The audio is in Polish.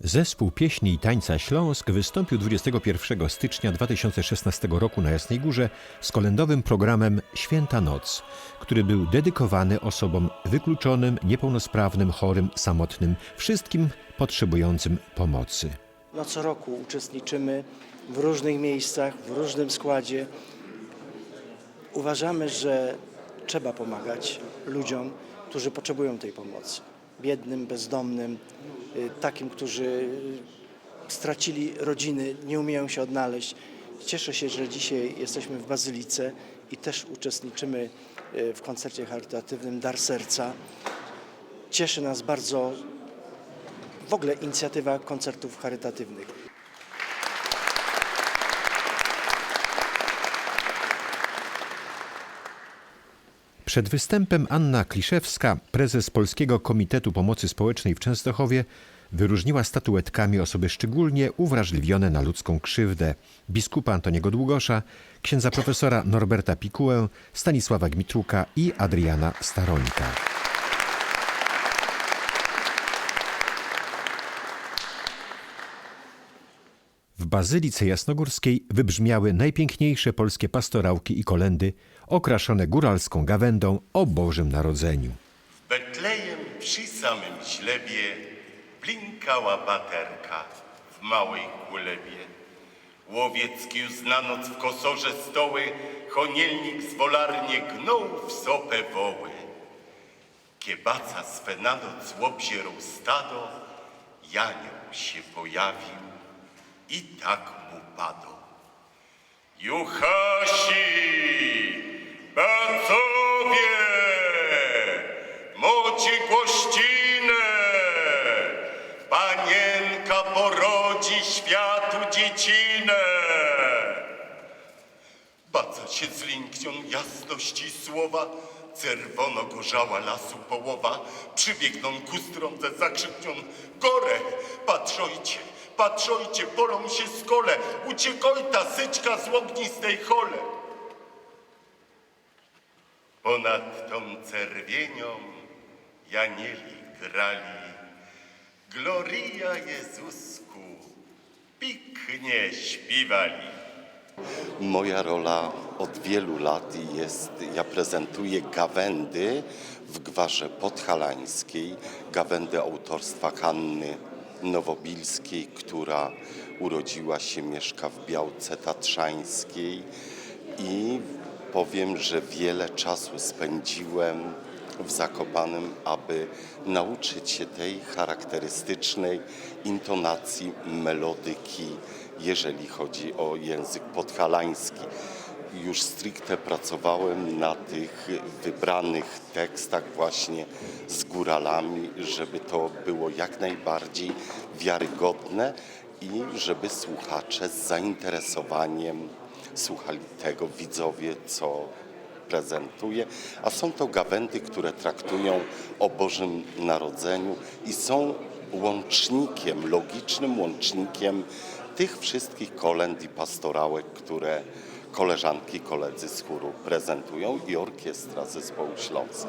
Zespół Pieśni i Tańca Śląsk wystąpił 21 stycznia 2016 roku na Jasnej Górze z kolędowym programem Święta Noc, który był dedykowany osobom wykluczonym, niepełnosprawnym, chorym, samotnym, wszystkim potrzebującym pomocy. No co roku uczestniczymy w różnych miejscach, w różnym składzie. Uważamy, że trzeba pomagać ludziom, którzy potrzebują tej pomocy. Biednym, bezdomnym, y, takim, którzy y, stracili rodziny, nie umieją się odnaleźć. Cieszę się, że dzisiaj jesteśmy w Bazylice i też uczestniczymy y, w koncercie charytatywnym Dar Serca. Cieszy nas bardzo w ogóle inicjatywa koncertów charytatywnych. Przed występem Anna Kliszewska, prezes Polskiego Komitetu Pomocy Społecznej w Częstochowie, wyróżniła statuetkami osoby szczególnie uwrażliwione na ludzką krzywdę. Biskupa Antoniego Długosza, księdza profesora Norberta Pikułę, Stanisława Gmitruka i Adriana Starońka. Bazylice Jasnogórskiej wybrzmiały najpiękniejsze polskie pastorałki i kolendy, okraszone góralską gawędą o Bożym Narodzeniu. W Betlejem przy samym źlebie blinkała baterka w małej kulebie. Łowiecki już na noc w kosorze stoły, chonielnik zwolarnie gnął w sopę woły. Kiebaca swe na noc łobzierą stado, Janioł się pojawił i tak mu padł. Juchasi, bacowie, moci gościnę, panienka porodzi światu dziecinę. Baca się z linknią jasności słowa, czerwono gorzała lasu połowa, przybiegną ku stronce, zakrzykną Gore, patrzojcie, patrzojcie, polą się skole, uciekoj ta syczka z ognistej chole. Ponad tą czerwienią Janieli grali, Gloria Jezusku, piknie śpiewali. Moja rola od wielu lat jest, ja prezentuję gawędy w Gwarze Podhalańskiej, gawędy autorstwa Hanny Nowobilskiej, która urodziła się, mieszka w Białce Tatrzańskiej i powiem, że wiele czasu spędziłem w Zakopanem, aby nauczyć się tej charakterystycznej intonacji melodyki, jeżeli chodzi o język podhalański. Już stricte pracowałem na tych wybranych tekstach właśnie z góralami, żeby to było jak najbardziej wiarygodne i żeby słuchacze z zainteresowaniem słuchali tego, widzowie, co prezentuje, a są to gawędy, które traktują o Bożym Narodzeniu i są łącznikiem, logicznym łącznikiem tych wszystkich kolęd i pastorałek, które koleżanki, koledzy z chóru prezentują i orkiestra zespołu Śląsk.